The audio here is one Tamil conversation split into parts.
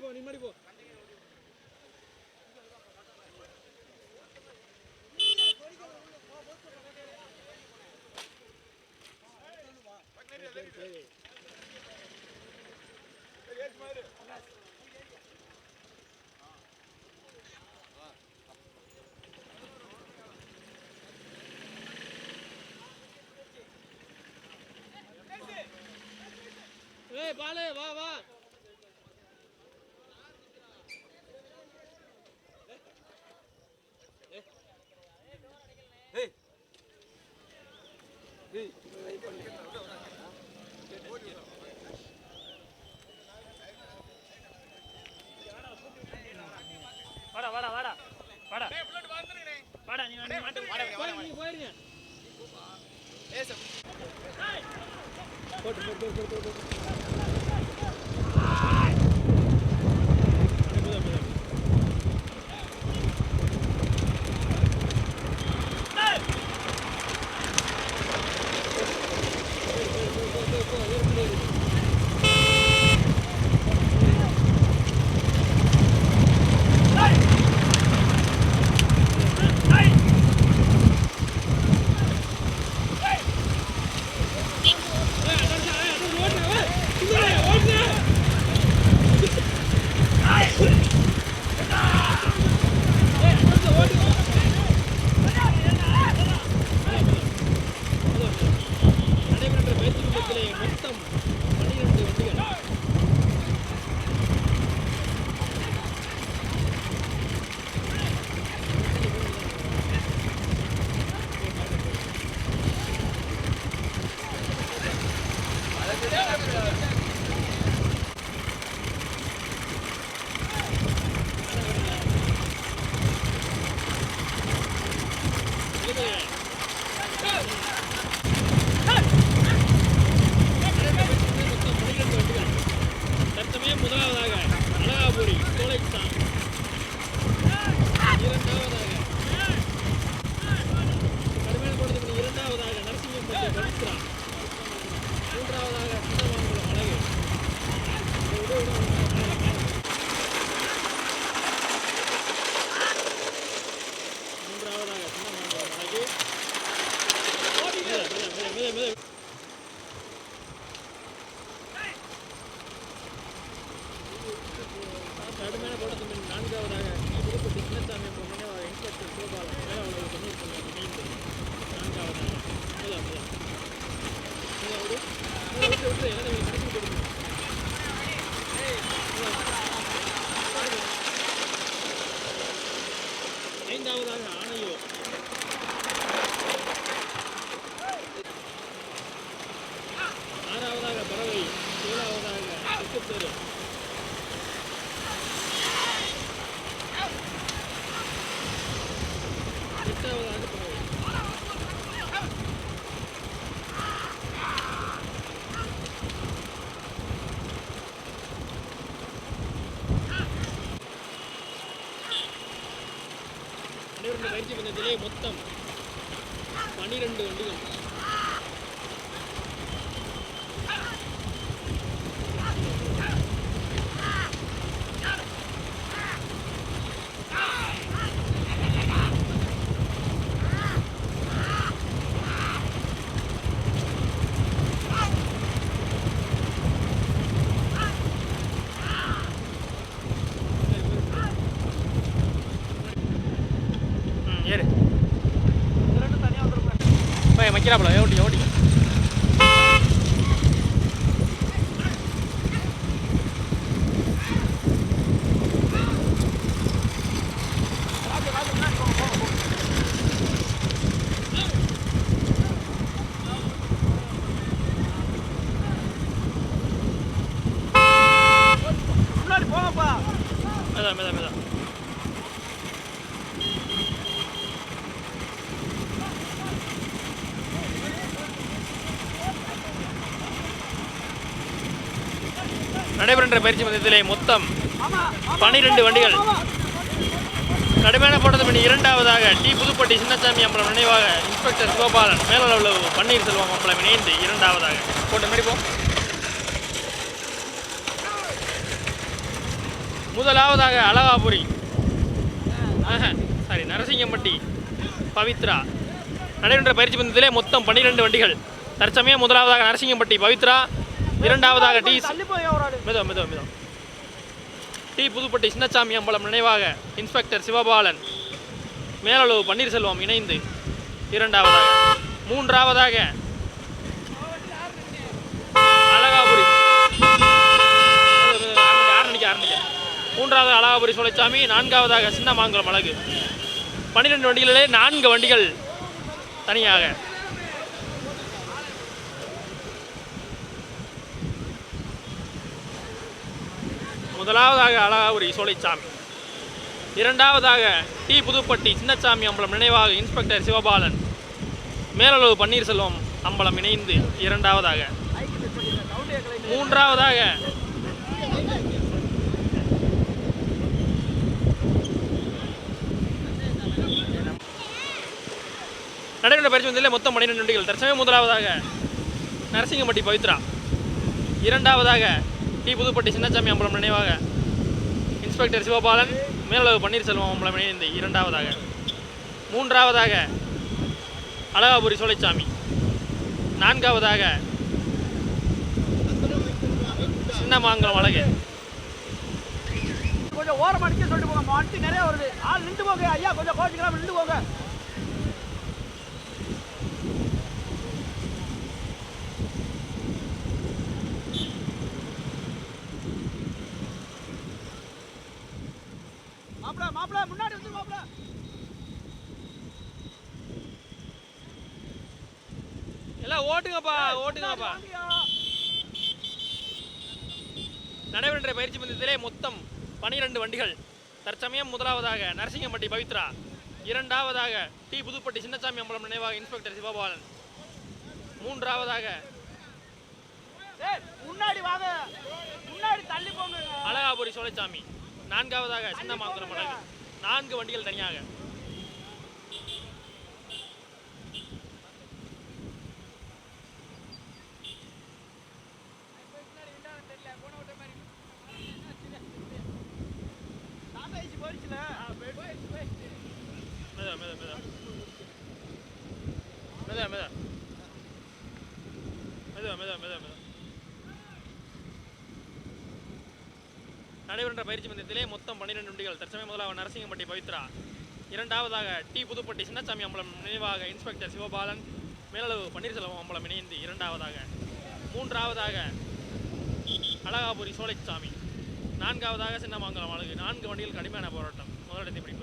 முன்னாடி போ நீ முன்னாடி போ. ஏய் பாலே வா. போட்டு போட்டு போட்டு போட்டு போட்டு நடைபெற்ற பயிற்சி கூட்டத்திலே மொத்தம் பன்னிரண்டு வண்டிகள் தற்சமயம் முதலாவதாக அழகாபுரி சோலைத்தான் இரண்டாவதாக கடுமையான கொடுத்து இரண்டாவதாக நரசிங்கம்பட்டி பவித்ரா மூன்றாவதாக சின்னமாங்குளம் அழகு விடு, விடு, விடு. மூன்றாவதாக சின்னமாங்குளம் அழகு மெத, மெத, மெத, மெத, மெத. கடுமையான போராட்டம் நான்காவதாக புதுப்பட்டி சின்னசாமி நினைவாக இன்ஸ்பெக்டர் கோபாலன் மேலாளர் தொண்ணூற்றி இணைந்து நான்காவதாக முதல் முதல் முதல் விடு முதல் விட்டு விட்டு எல்லாரும் கடைசி கொடுங்க ஐந்தாவதாக ஆணையூர் ஆறாவதாக பறவை ஏழாவதாக தெரு எட்டாவதாக பறவை ਕਿਹੜਾ ਬੁਲਾਇਆ ਓਡੀ ਓਡੀ நடைபெறுகின்ற பயிற்சி மந்தத்திலே மொத்தம் பனிரெண்டு வண்டிகள். கடுமையான போட்டது பண்ணி இரண்டாவதாக டி புதுப்பட்டி சின்னசாமி அம்பலம் நினைவாக இன்ஸ்பெக்டர் சிவபாலன் பன்னீர் பன்னீர்செல்வம் அம்பலம் இணைந்து இரண்டாவதாக. போட்டு மாதிரி முதலாவதாக அழகாபுரி. சாரி நரசிங்கம்பட்டி பவித்ரா. நடைபெற்ற பயிற்சி பந்தத்திலே மொத்தம் பன்னிரெண்டு வண்டிகள். தற்சமயம் முதலாவதாக நரசிங்கம்பட்டி பவித்ரா. இரண்டாவதாக டி மெதுவா மெதுவா மெதுவா. டி புதுப்பட்டி சின்னசாமி அம்பலம் நினைவாக இன்ஸ்பெக்டர் சிவபாலன். மேலளவு பன்னீர்செல்வம் இணைந்து இரண்டாவதாக. மூன்றாவதாக அழகாபுரி. மூன்றாவது அழகாபுரி சோலைச்சாமி நான்காவதாக சின்னமாங்குளம் அழகு. பன்னிரெண்டு வண்டிகளிலே நான்கு வண்டிகள் தனியாக. முதலாவதாக அழகாபுரி சோலைச்சாமி. இரண்டாவதாக டி புதுப்பட்டி சின்னச்சாமி அம்பலம் நினைவாக இன்ஸ்பெக்டர் சிவபாலன். மேலளவு பன்னீர்செல்வம் அம்பலம் இணைந்து இரண்டாவதாக. மூன்றாவதாக நடைபெற்ற பயிற்சி வந்ததில் மொத்தம் பன்னிரெண்டு நொண்டிகள் தற்சமயம் முதலாவதாக நரசிங்கம்பட்டி பவித்ரா. இரண்டாவதாக டி புதுப்பட்டி சின்னசாமி அம்பலம் நினைவாக. இன்ஸ்பெக்டர் சிவபாலன் மேலளவு பன்னீர்செல்வம் அம்பலம் இணைந்து இரண்டாவதாக. மூன்றாவதாக அழகாபுரி சோலைச்சாமி. நான்காவதாக சின்னமாங்கலம் அழகு. கொஞ்சம் ஓரம் அடிக்க சொல்லிட்டு போங்க வண்டி நிறைய வருது. ஆள் நின்று போங்க ஐயா கொஞ்சம் கோச்சிக்கலாம் நின்று போங்க. ஓட்டுங்கப்பா ஓட்டுங்கப்பா. நடைபெற்ற பயிற்சி பந்தயத்திலே மொத்தம் பனிரெண்டு வண்டிகள். தற்சமயம் முதலாவதாக நரசிங்கம்பட்டி பவித்ரா இரண்டாவதாக டி புதுப்பட்டி சின்னசாமி அம்பலம் நினைவாக இன்ஸ்பெக்டர் சிவபாலன். மூன்றாவதாக ஏய் முன்னாடி வாங்க. முன்னாடி தள்ளி போங்க. அழகாபுரி சோலைச்சாமி நான்காவதாக சின்னமாங்குளம் நான்கு வண்டிகள் தனியாக. நடைபெற்ற பயிற்சி மந்தியத்திலே மொத்தம் பன்னிரெண்டு வண்டிகள் தற்சமயம் முதலாக நரசிங்கம்பட்டி பவித்ரா. இரண்டாவதாக டி புதுப்பட்டி சின்னசாமி அம்பலம் நினைவாக இன்ஸ்பெக்டர் சிவபாலன் மேலளவு பன்னீர்செல்வம் அம்பலம் இணைந்து இரண்டாவதாக. மூன்றாவதாக அழகாபுரி சோலைச்சாமி. நான்காவதாக சின்னமங்கலம் அழகு. நான்கு வண்டிகள் கடுமையான போராட்டம். முதலிடத்தை பிடிப்பதற்கு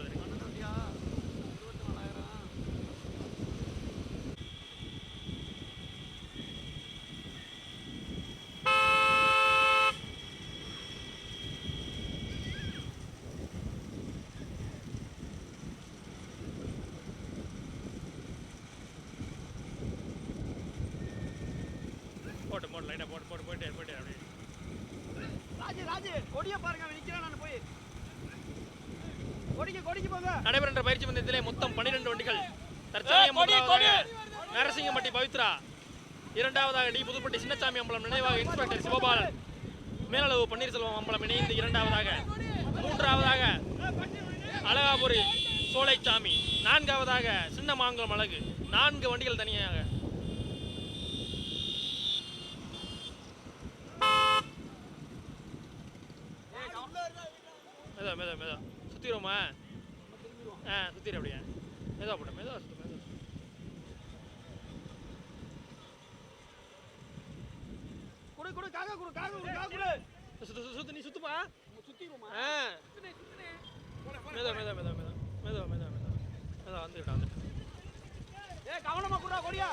போட்டு போட்டு லைட்டாக போட்டு போட்டு போயிட்டே போயிட்டே அப்படியே. ராஜு ராஜு கொடிய பாருங்க அவன் நிக்கிறான் நான் போய். கொடிக்கு கொடிக்கு போங்க. நடைபெற்ற பயிற்சி மந்தியத்திலே மொத்தம் பன்னிரெண்டு வண்டிகள். தற்சமயம் நரசிங்கம்பட்டி பவித்ரா. இரண்டாவதாக டி புதுப்பட்டி சின்னசாமி அம்பலம் நினைவாக இன்ஸ்பெக்டர் சிவபாலன். மேலளவு பன்னீர்செல்வம் அம்பலம் இணைந்து இரண்டாவதாக. மூன்றாவதாக அழகாபுரி சோலைச்சாமி. நான்காவதாக சின்னமாங்குளம் அழகு. நான்கு வண்டிகள் தனியாக மெதா மெதா மெதா சுத்திடுவோமா? ஆ சுத்திடு அப்படியே. மெதா போட மெதா சுத்து மெதா குடு குடு காக குடு காக குடு காக குடு. சுத்து நீ சுத்துப்பா. சுத்திடுமா ஆ. மெதா மெதா மெதா மெதா மெதா மெதா மெதா மெதா வந்துக்கிட்டா வந்துட்டு ஏ கவனமா குடா கொடியா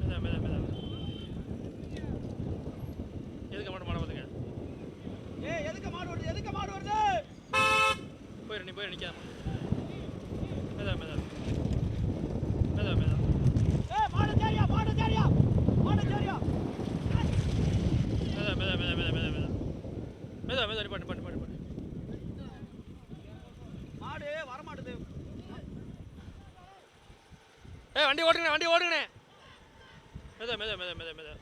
மெதா மெதா மெதா எதுக்கு மட்டும் மாட பார்த்துங்க ஏ எதுக்கு மாடு வருது எதுக்கு மாடு வருது? போயிரு நீ போயிரு நிற்காம மெதா மெதா மெதா மெதா ஏ மாடு தேரியா மாடு தேரியா மாடு தேரியா மெதா மெதா மெதா மெதா மெதா மெதா மெதா மெதா பண்ணு பண்ணு பண்ணு பண்ணு. மாடு வர மாட்டுது ஏய் வண்டி ஓடுங்கண்ணே வண்டி ஓடுங்கண்ணே மெதா மெதா மெதா மெதா மெதா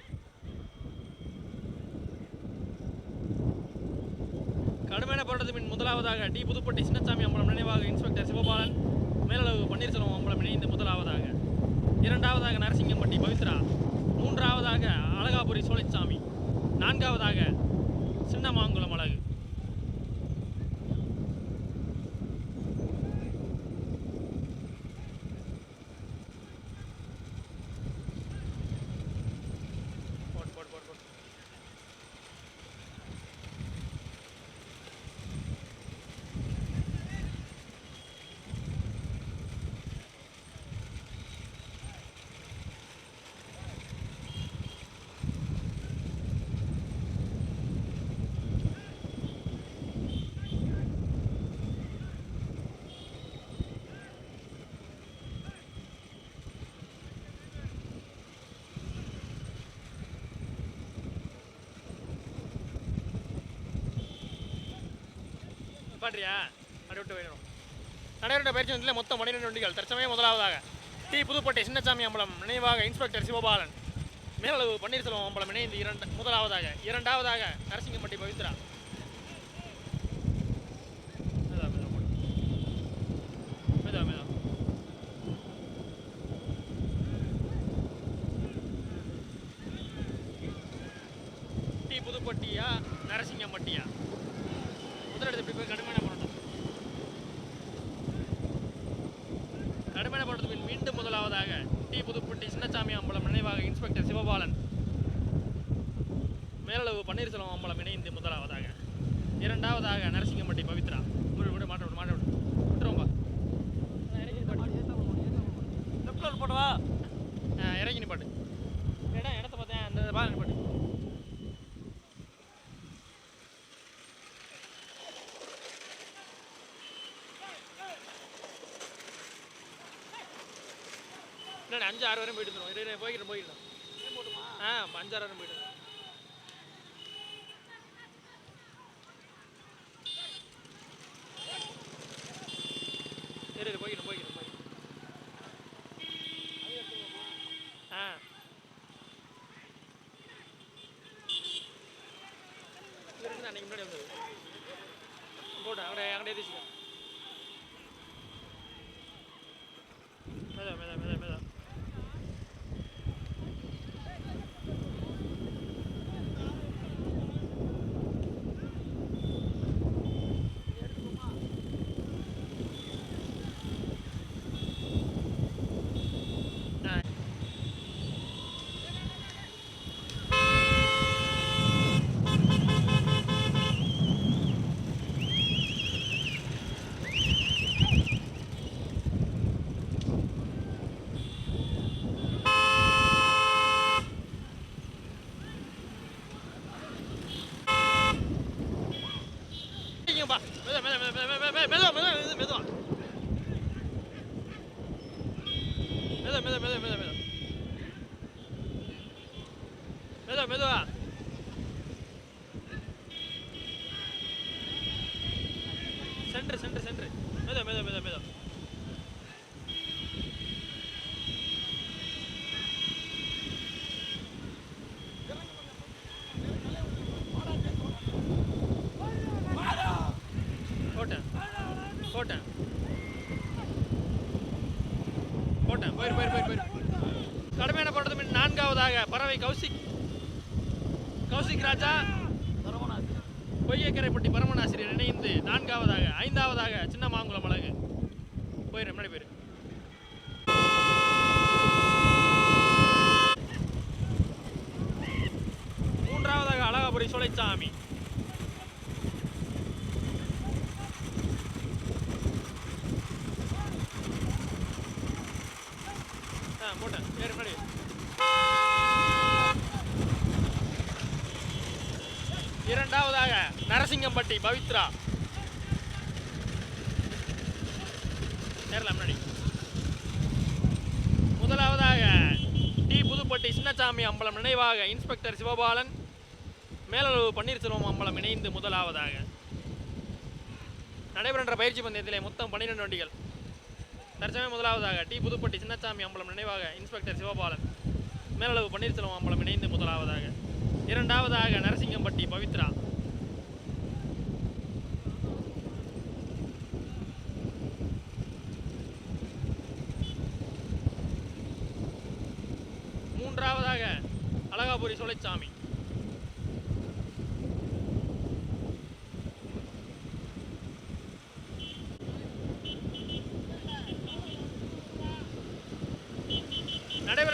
கடுமையான முதலாவதாக டி புதுப்பட்டி சின்னசாமி அம்பலம் நினைவாக இன்ஸ்பெக்டர் சிவபாலன் மேலளவு பன்னீர்செல்வம் அம்பலம் இணைந்து முதலாவதாக. இரண்டாவதாக நரசிங்கம்பட்டி பவித்ரா மூன்றாவதாக அழகாபுரி சோலைச்சாமி நான்காவதாக சின்னமாங்குளம் அழகு. பாட்றியா அப்படி விட்டு போயிடும் நடைபெற்ற பயிற்சி வந்து மொத்தம் பன்னிரெண்டு வண்டிகள். தற்சமயம் முதலாவதாக டி. புதுப்பட்டை சின்னசாமி அம்பலம் நினைவாக இன்ஸ்பெக்டர் சிவபாலன். மேலளவு பன்னீர்செல்வம் அம்பலம் இணைந்து இரண்டு முதலாவதாக இரண்டாவதாக நரசிங்கம்பட்டி பவித்ரா மெதுவா, மெதுவா போடு. மெதுவா, மெதுவா. டி புதுப்பட்டியா நரசிங்கம்பட்டியா முதலிடத்தை கடுமையான போராட்டம். கடுமையான போராட்டத்தின் மீண்டும் முதலாவதாக டி புதுப்பட்டி சின்னசாமி அம்பலம் நினைவாக இன்ஸ்பெக்டர் சிவபாலன். மேலளவு பன்னீர்செல்வம் அம்பலம் இணைந்து முதலாவதாக. இரண்டாவதாக நரசிங்கம்பட்டி பவித்ரா. விடு மாற்ற அஞ்சு ஆறு வரையும் போயிட்டு இருந்தோம் இரு போய்கிட்டு போய்கிட்டோம் ஆ அஞ்சாறு வரையும் போயிட்டு இருந்தோம். இரு இரு போய்கிட்டு 没事没事 ராஜா. பொய்யக்கரைப்பட்டி பரமணாசிரியர் இணைந்து நான்காவதாக ஐந்தாவதாக சின்ன மாங்குளம் அழகு. போயிரு முன்னாடி போயிரு மூன்றாவதாக அழகாபுரி சோலைச்சாமி ஆ போட்டேன் ஏறு முன்னாடி இரண்டாவதாக நரசிங்கம்பட்டி பவித்ரா. நேரில் முன்னாடி. முதலாவதாக டி புதுப்பட்டி சின்னசாமி அம்பலம் நினைவாக இன்ஸ்பெக்டர் சிவபாலன் மேலளவு பன்னீர்செல்வம் அம்பலம் இணைந்து முதலாவதாக. நடைபெறுகின்ற பயிற்சி பந்தயத்திலே மொத்தம் பன்னிரெண்டு வண்டிகள். தற்சமயம் முதலாவதாக டி புதுப்பட்டி சின்னசாமி அம்பலம் நினைவாக இன்ஸ்பெக்டர் சிவபாலன் மேலளவு பன்னீர்செல்வம் அம்பலம் இணைந்து முதலாவதாக. இரண்டாவதாக நரசிங்கம்பட்டி பவித்ரா மூன்றாவதாக அழகாபுரி சோலைச்சாமி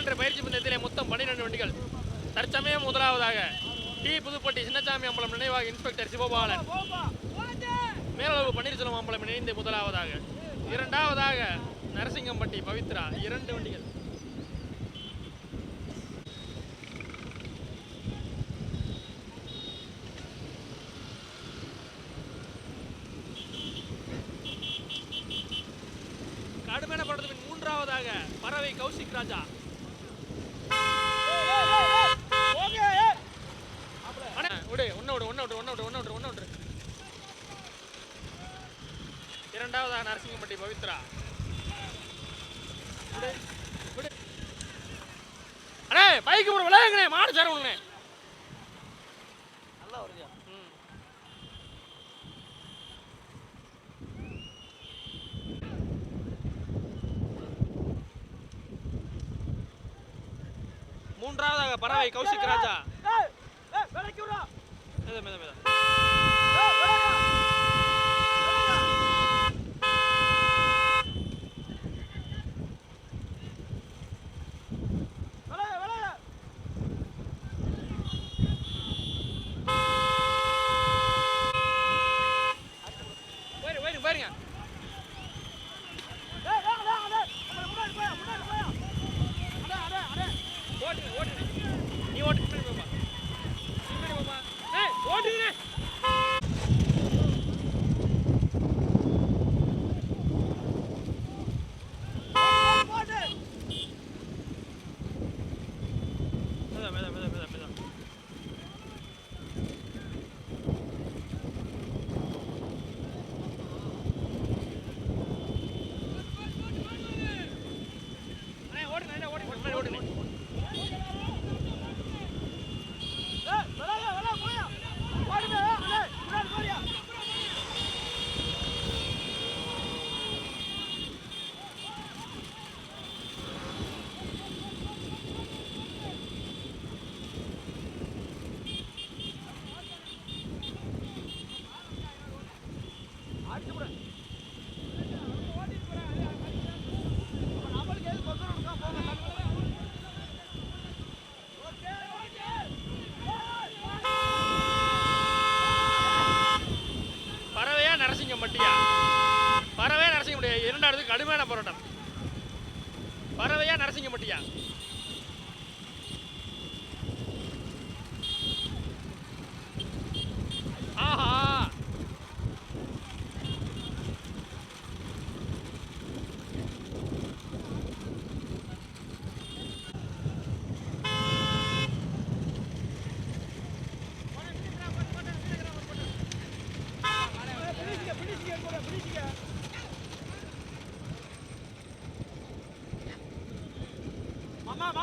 நடைபெற்ற பயிற்சி பந்தயத்திலே மொத்தம் பன்னிரண்டு வண்டிகள். தற்சமயம் முதலாவதாக டி புதுப்பட்டி சின்னசாமி அம்பலம் நினைவாக இன்ஸ்பெக்டர் சிவபாலன். மேலளவு பன்னீர்செல்வம் அம்பலம் இணைந்து முதலாவதாக. இரண்டாவதாக நரசிங்கம்பட்டி பவித்ரா. இரண்டு வண்டிகள். இரண்டாவதாக நரசிங்கம்பட்டி பவித்ரா. அண்ணே பைக்கு ஒரு விளையாங்கண்ணே மாடு சேர ஒண்ணு நல்லா வருது மூன்றாவதாக பறவை கௌசிக் ராஜா. மேத மேத மேத. கடுமையான போராட்டம். பறவையா நரசிங்கம்பட்டியா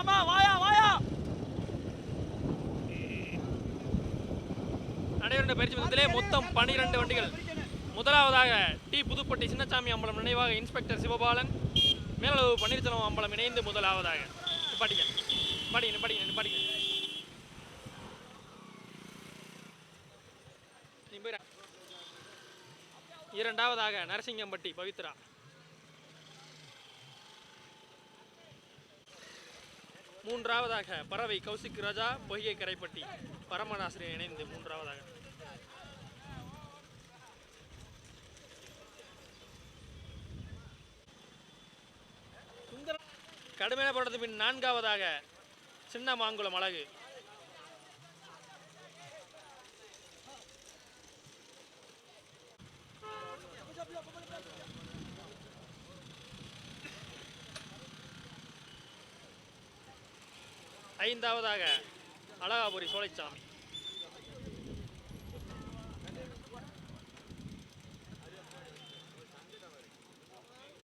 மாமா வாயா வாயா. நடைபெற்ற பயிற்சி மந்தத்திலே மொத்தம் பனிரெண்டு வண்டிகள். முதலாவதாக டி புதுப்பட்டி சின்னசாமி அம்பலம் நினைவாக இன்ஸ்பெக்டர் சிவபாலன் மேலளவு பன்னீர்செல்வம் அம்பலம் இணைந்து முதலாவதாக. படிக்க நிப்பாட்டிங்க நிப்பாட்டிங்க நிப்பாட்டிங்க இரண்டாவதாக நரசிங்கம்பட்டி பவித்ரா. மூன்றாவதாக பறவை கௌசிக் ராஜா பொய்கை கரைப்பட்டி. பரமநாசிரியர் இணைந்து மூன்றாவதாக. கடுமையான போராட்டத்தின் பின் நான்காவதாக சின்ன மாங்குளம் அழகு. ஐந்தாவதாக அழகாபுரி சோலைச்சாமி.